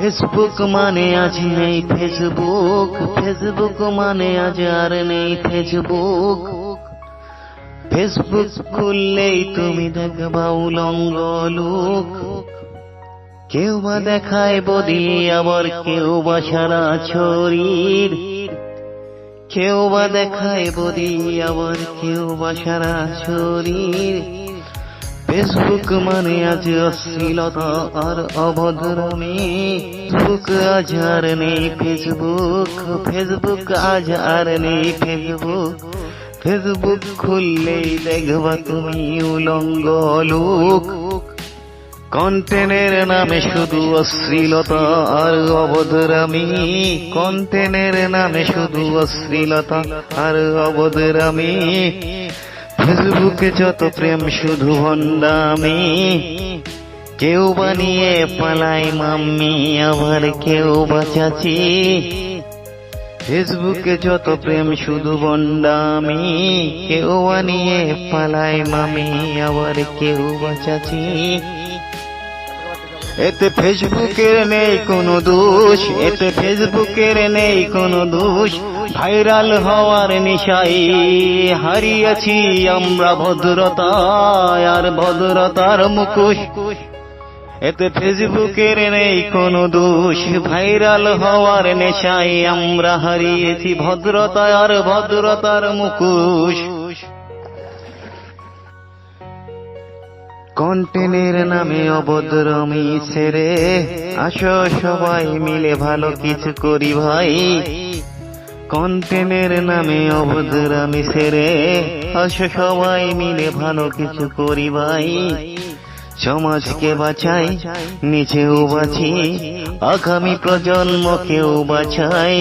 Facebook মানে আজ নেই ফেসবুক ফেসবুক মানে আজ আর নেই ফেসবুক। ফেসবুক খুললেই তুমি দেখবা উলঙ্গ লোক। কেউ বা দেখায় বদি, আবার কেউ বা সারা শরীর। কেউ বা দেখায় বদি, আবার কেউ বা সারা শরীর। ফেসবুক মানে আজ অশ্লীলতা আর অভদ্রমী। ফেসবুক আজ আর নেই ফেসবুক ফেসবুক আজ আর নেই ফেসবুক। ফেসবুক খুললেই দেখবা তুমি উলঙ্গ লোক। কন্টেনের নামে শুধু অশ্লীলতা আর অবদরামি কন্টেনের নামে শুধু অশ্লীলতা আর অবদরামি ফেসবুকে যত প্রেম শুধু ভণ্ডামি কেউ বানিয়ে পালাই মাম্মি, আবার কেউ বাঁচাচ্ছি। ফেসবুকে যত প্রেম শুধু বন্ডামি কেউ বানিয়ে পালাই মামি আবার কেউ বাঁচাচ্ছি। এতে ফেসবুকের নেই কোনো দোষ, এতে ফেসবুকের নেই কোনো দোষ। ভাইরাল হওয়ার নিশাই হারিয়েছি আমরা ভদ্রতা আর ভদ্রতার মুখোশ। এতে ফেসবুকের নেই কোনো দোষ, ভাইরাল হওয়ার নেশায় আমরা হারিয়েছি ভদ্রতা আর ভদ্রতার মুখোশ। কন্টেনের নামে অভদ্রমি ছেড়ে আসো সবাই মিলে ভালো কিছু করি ভাই। কন্টেনের নামে অভদ্রামি ছেড়ে আসো সবাই মিলে ভালো কিছু করি ভাই। সমাজকে বাঁচাই, নিজেও বাঁচি, আগামী প্রজন্মকেও বাঁচাই।